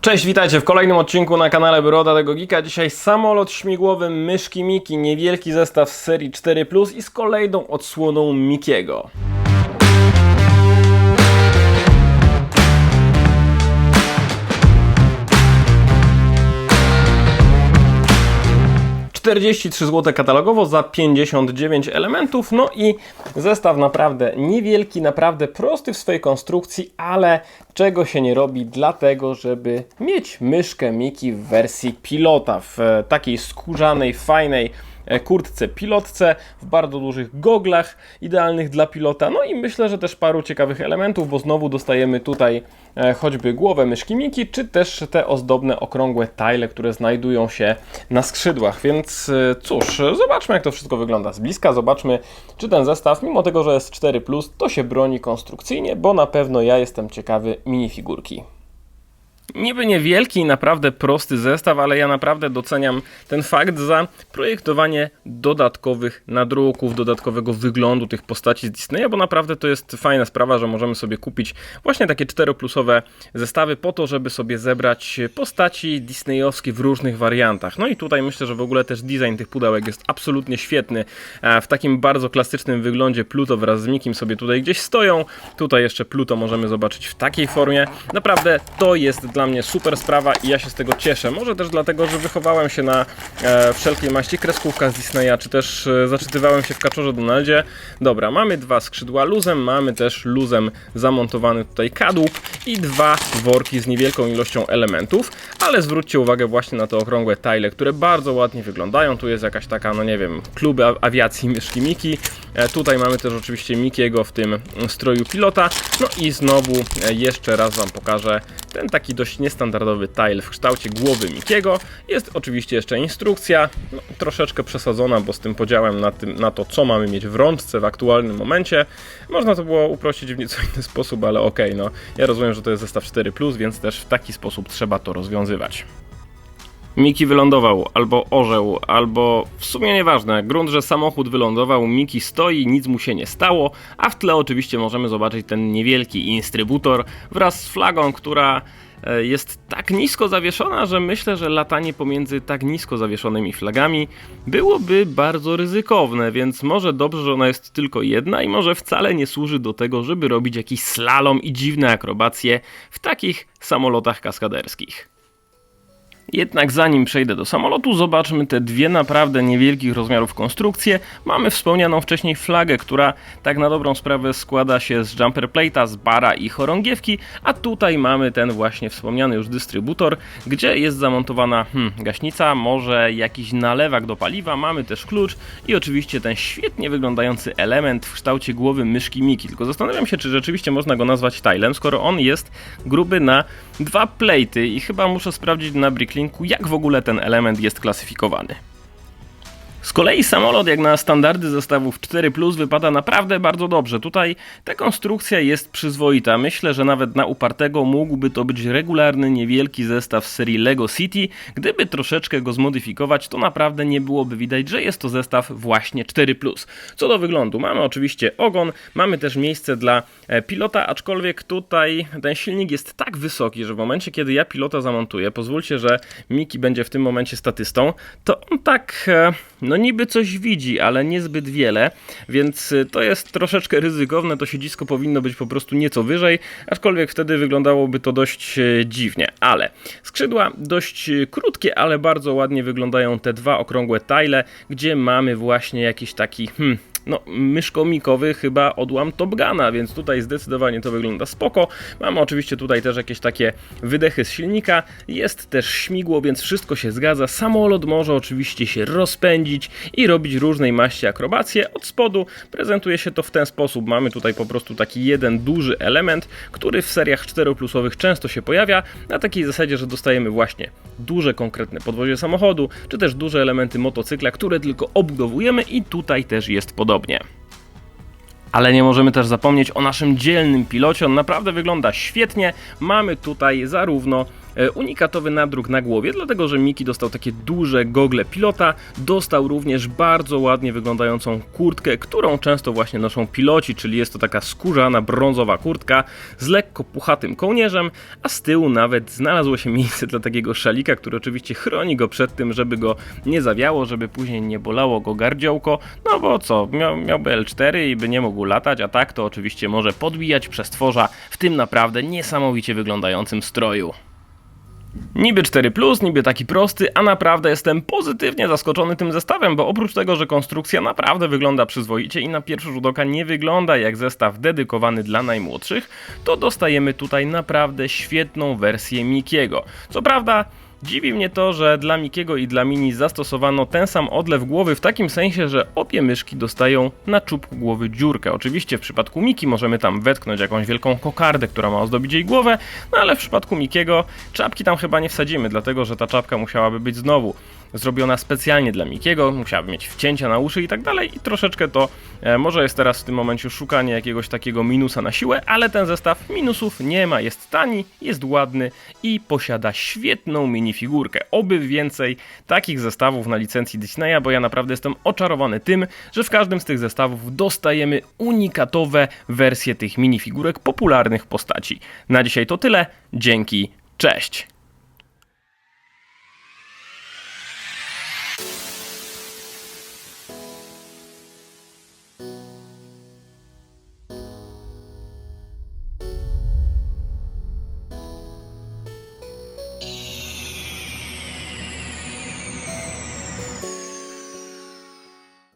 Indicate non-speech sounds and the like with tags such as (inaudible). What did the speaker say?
Cześć, witajcie w kolejnym odcinku na kanale Broda tego Geeka. Dzisiaj samolot śmigłowy Myszki Miki, niewielki zestaw z serii 4 Plus i z kolejną odsłoną Mikiego. ...43 zł katalogowo za 59 elementów, no i zestaw naprawdę niewielki, naprawdę prosty w swojej konstrukcji, ale czego się nie robi dlatego, żeby mieć myszkę Miki w wersji pilota, w e, takiej skórzanej, fajnej kurtce pilotce, w bardzo dużych goglach, idealnych dla pilota, no i myślę, że też paru ciekawych elementów, bo znowu dostajemy tutaj e, choćby głowę myszki Miki, czy też te ozdobne, okrągłe tile, które znajdują się na skrzydłach, więc e, cóż, e, zobaczmy jak to wszystko wygląda z bliska, zobaczmy czy ten zestaw, mimo tego, że jest 4+, to się broni konstrukcyjnie, bo na pewno ja jestem ciekawy minifigurki. Niby niewielki i naprawdę prosty zestaw, ale ja naprawdę doceniam ten fakt za projektowanie dodatkowych nadruków, dodatkowego wyglądu tych postaci z Disneya, bo naprawdę to jest fajna sprawa, że możemy sobie kupić właśnie takie 4-plusowe zestawy po to, żeby sobie zebrać postaci disneyowskie w różnych wariantach. No i tutaj myślę, że w ogóle też design tych pudełek jest absolutnie świetny. W takim bardzo klasycznym wyglądzie Pluto wraz z Mikim sobie tutaj gdzieś stoją. Tutaj jeszcze Pluto możemy zobaczyć w takiej formie. Naprawdę to jest dla mnie super sprawa i ja się z tego cieszę. Może też dlatego, że wychowałem się na e, wszelkiej maści kreskówkach Disneya, czy też e, zaczytywałem się w Kaczorze Donaldzie. Dobra, mamy dwa skrzydła luzem, mamy też luzem zamontowany tutaj kadłub i dwa worki z niewielką ilością elementów, ale zwróćcie uwagę właśnie na te okrągłe tile, które bardzo ładnie wyglądają. Tu jest jakaś taka, no nie wiem, klub a- awiacji myszki Miki. E, tutaj mamy też oczywiście Mikiego w tym stroju pilota. No i znowu e, jeszcze raz Wam pokażę ten taki dość niestandardowy tile w kształcie głowy Mikiego. Jest oczywiście jeszcze instrukcja, no, troszeczkę przesadzona, bo z tym podziałem na, tym, na to, co mamy mieć w rączce w aktualnym momencie, można to było uprościć w nieco (laughs) inny sposób, ale okej, no ja rozumiem, że to jest zestaw 4+, więc też w taki sposób trzeba to rozwiązywać. Miki wylądował, albo orzeł, albo w sumie nieważne. Grunt, że samochód wylądował, Miki stoi, nic mu się nie stało, a w tle oczywiście możemy zobaczyć ten niewielki instrybutor wraz z flagą, która jest tak nisko zawieszona, że myślę, że latanie pomiędzy tak nisko zawieszonymi flagami byłoby bardzo ryzykowne, więc może dobrze, że ona jest tylko jedna i może wcale nie służy do tego, żeby robić jakiś slalom i dziwne akrobacje w takich samolotach kaskaderskich. Jednak zanim przejdę do samolotu, zobaczmy te dwie naprawdę niewielkich rozmiarów konstrukcje. Mamy wspomnianą wcześniej flagę, która tak na dobrą sprawę składa się z jumper plate'a, z bara i chorągiewki, a tutaj mamy ten właśnie wspomniany już dystrybutor, gdzie jest zamontowana hmm, gaśnica, może jakiś nalewak do paliwa, mamy też klucz i oczywiście ten świetnie wyglądający element w kształcie głowy myszki Miki. Tylko zastanawiam się, czy rzeczywiście można go nazwać tilem, skoro on jest gruby na dwa plate'y i chyba muszę sprawdzić na Jak w ogóle ten element jest klasyfikowany. Z kolei samolot jak na standardy zestawów 4 Plus wypada naprawdę bardzo dobrze. Tutaj ta konstrukcja jest przyzwoita. Myślę, że nawet na upartego mógłby to być regularny, niewielki zestaw z serii Lego City. Gdyby troszeczkę go zmodyfikować, to naprawdę nie byłoby widać, że jest to zestaw właśnie 4 Plus. Co do wyglądu, mamy oczywiście ogon, mamy też miejsce dla e, pilota, aczkolwiek tutaj ten silnik jest tak wysoki, że w momencie, kiedy ja pilota zamontuję, pozwólcie, że Miki będzie w tym momencie statystą, to on tak, e, no niby coś widzi, ale niezbyt wiele, więc e, to jest troszeczkę ryzykowne, to siedzisko powinno być po prostu nieco wyżej, aczkolwiek wtedy wyglądałoby to dość e, dziwnie, ale skrzydła dość e, krótkie, ale bardzo ładnie wyglądają te dwa okrągłe tile, gdzie mamy właśnie jakiś taki, hmm, no, myszkomikowy chyba odłam Top więc tutaj zdecydowanie to wygląda spoko. Mamy oczywiście tutaj też jakieś takie wydechy z silnika, jest też śmigło, więc wszystko się zgadza. Samolot może oczywiście się rozpędzić i robić różnej maści akrobacje. Od spodu prezentuje się to w ten sposób. Mamy tutaj po prostu taki jeden duży element, który w seriach 4-plusowych często się pojawia, na takiej zasadzie, że dostajemy właśnie duże konkretne podwozie samochodu, czy też duże elementy motocykla, które tylko obudowujemy i tutaj też jest podobnie. Ale nie możemy też zapomnieć o naszym dzielnym pilocie. On naprawdę wygląda świetnie. Mamy tutaj zarówno unikatowy nadruk na głowie, dlatego że Miki dostał takie duże gogle pilota, dostał również bardzo ładnie wyglądającą kurtkę, którą często właśnie noszą piloci, czyli jest to taka skórzana, brązowa kurtka z lekko puchatym kołnierzem, a z tyłu nawet znalazło się miejsce dla takiego szalika, który oczywiście chroni go przed tym, żeby go nie zawiało, żeby później nie bolało go gardziołko, no bo co, miał, miałby L4 i by nie mógł latać, a tak to oczywiście może podbijać przestworza w tym naprawdę niesamowicie wyglądającym stroju. Niby 4, niby taki prosty, a naprawdę jestem pozytywnie zaskoczony tym zestawem, bo oprócz tego, że konstrukcja naprawdę wygląda przyzwoicie i na pierwszy rzut oka nie wygląda jak zestaw dedykowany dla najmłodszych, to dostajemy tutaj naprawdę świetną wersję Mikiego. Co prawda, Dziwi mnie to, że dla Mikiego i dla Mini zastosowano ten sam odlew głowy w takim sensie, że obie myszki dostają na czubku głowy dziurkę. Oczywiście w przypadku Miki możemy tam wetknąć jakąś wielką kokardę, która ma ozdobić jej głowę, no ale w przypadku Mikiego czapki tam chyba nie wsadzimy, dlatego że ta czapka musiałaby być znowu zrobiona specjalnie dla Mikiego, musiałaby mieć wcięcia na uszy i tak dalej i troszeczkę to e, może jest teraz w tym momencie szukanie jakiegoś takiego minusa na siłę, ale ten zestaw minusów nie ma, jest tani, jest ładny i posiada świetną minifigurkę. Oby więcej takich zestawów na licencji Disneya, bo ja naprawdę jestem oczarowany tym, że w każdym z tych zestawów dostajemy unikatowe wersje tych minifigurek popularnych postaci. Na dzisiaj to tyle, dzięki, cześć!